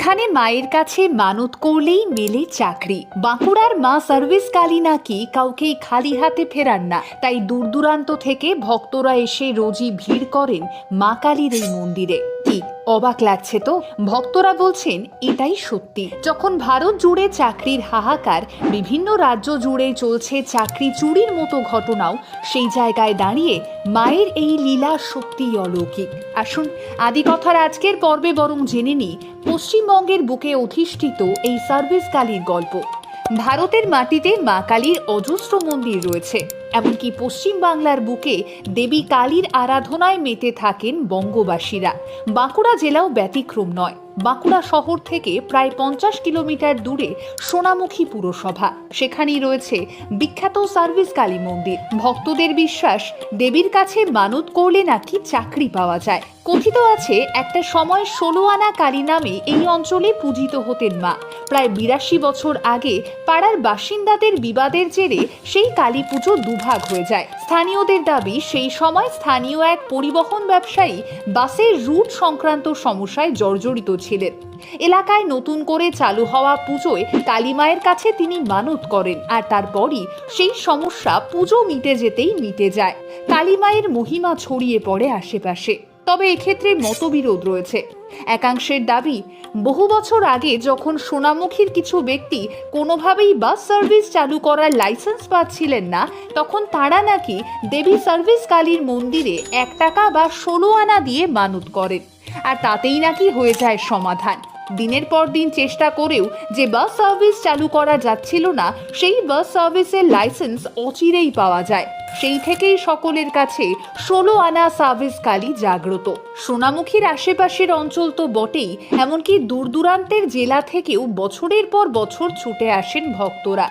যেখানে মায়ের কাছে মানত করলেই মেলে চাকরি। বাঁকুড়ার মা সার্ভিস কালী নাকি কাউকেই খালি হাতে ফেরান না। তাই দূর দূরান্ত থেকে ভক্তরা এসে রোজই ভিড় করেন মা কালীর এই মন্দিরে। কি অবাক লাগছে তো। ভক্তরা বলছেন, এটাই সত্যি। যখন ভারত জুড়ে চাকরির হাহাকার, বিভিন্ন রাজ্য জুড়ে চলছে চাকরি চুরির মতো ঘটনাও, সেই জায়গায় দাঁড়িয়ে মায়ের এই লীলা সত্যিই অলৌকিক। আসুন, আদি কথার আজকের পর্বে বরং জেনে নিই, পশ্চিমবঙ্গের বুকে অধিষ্ঠিত এই সার্ভিস কালীর গল্প। ভারতের মাটিতে মা কালীর অজস্র মন্দির রয়েছে। এমনকি পশ্চিমবাংলার বুকে দেবী কালীর আরাধনায় মেতে থাকেন বঙ্গবাসীরা। বাঁকুড়া জেলাও ব্যতিক্রম নয়। বাঁকুড়া শহর থেকে প্রায় পঞ্চাশ কিলোমিটার দূরে সোনামুখী পুরসভা। সেখানেই রয়েছে বিখ্যাত সার্ভিস কালী মন্দির। ভক্তদের বিশ্বাস, দেবীর কাছে মানত করলে নাকি চাকরি পাওয়া যায়। কথিত আছে, একটা সময় ষোলো আনা কালী নামে এই অঞ্চলে পূজিত হতেন মা। প্রায় বিরাশি বছর আগে পাড়ার বাসিন্দাদের বিবাদের জেরে সেই কালী পুজো দুভাগ হয়ে যায়। স্থানীয়দের দাবি, সেই সময় স্থানীয় এক পরিবহন ব্যবসায়ী বাসের রুট সংক্রান্ত সমস্যায় জর্জরিত ছিলেন এলাকায় নতুন করে চালু হওয়া পুজোয় কালীমায়ের কাছে তিনি মানত করেন আর তারপরই সেই সমস্যা পুজো মিটে যেতেই মিটে যায়। কালীমায়ের মহিমা ছড়িয়ে পড়ে আশেপাশে। তবে এক্ষেত্রে মতবিরোধ রয়েছে। একাংশের দাবি, বহু বছর আগে যখন সোনামুখীর কিছু ব্যক্তি কোনোভাবেই বাস সার্ভিস চালু করার লাইসেন্স পাচ্ছিলেন না, তখন তারা নাকি দেবী সার্ভিস কালীর মন্দিরে এক টাকা বা ষোলো আনা দিয়ে মানত করেন। আর তাতেই নাকি হয়ে যায় সমাধান। দিনের পর দিন চেষ্টা করেও যে বাস সার্ভিস চালু করা যাচ্ছিল না, সেই বাস সার্ভিসের লাইসেন্স অচিরেই পাওয়া যায়। সেই থেকেই সকলের কাছে ষোলো আনা সার্ভিস কালী জাগ্রত। সোনামুখীর আশেপাশের অঞ্চল তো বটেই, এমনকি দূর দূরান্তের জেলা থেকেও বছরের পর বছর ছুটে আসেন ভক্তরা।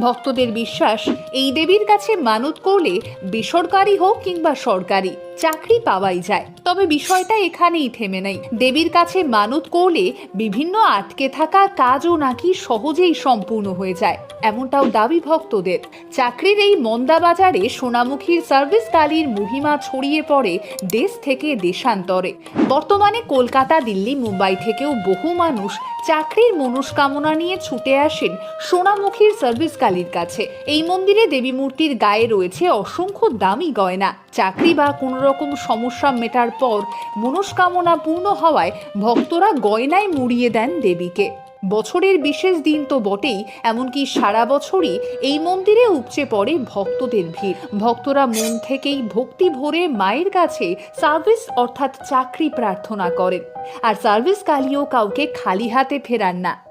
ভক্তদের বিশ্বাস, এই দেবীর কাছে মানত করলে বেসরকারি হোক কিংবা সরকারি চাকরি পাওয়াই যায়। তবে বিষয়টা এখানেই থেমে নেই। দেবীর কাছে মানত করলে বিভিন্ন আটকে থাকা কাজও নাকি সহজেই সম্পূর্ণ হয়ে যায়, এমনটাও দাবি ভক্তদের। চাকরির এই মন্দা বাজারে সোনামুখীর সার্ভিস কালীর মহিমা ছড়িয়ে পড়ে দেশ থেকে দেশান্তরে। বর্তমানে কলকাতা, দিল্লি, মুম্বাই থেকেও বহু মানুষ চাকরির মনস্কামনা নিয়ে ছুটে আসেন সোনামুখীর সার্ভিস কালীর কাছে। এই মন্দিরে দেবী মূর্তির গায়ে রয়েছে অসংখ্য দামি গয়না। চাকরি বা কোনো রকম সমস্যা মেটার পর মনস্কামনা পূর্ণ হওয়ায় ভক্তরা গয়নায় মুড়িয়ে দেন দেবীকে। বছরের বিশেষ দিন তো বটেই, এমনকি সারা বছরই এই মন্দিরে উপচে পড়ে ভক্তদের ভিড়। ভক্তরা মন থেকেই ভক্তি ভরে মায়ের কাছে সার্ভিস অর্থাৎ চাকরি প্রার্থনা করেন। আর সার্ভিস কালিও কাউকে খালি হাতে ফেরান না।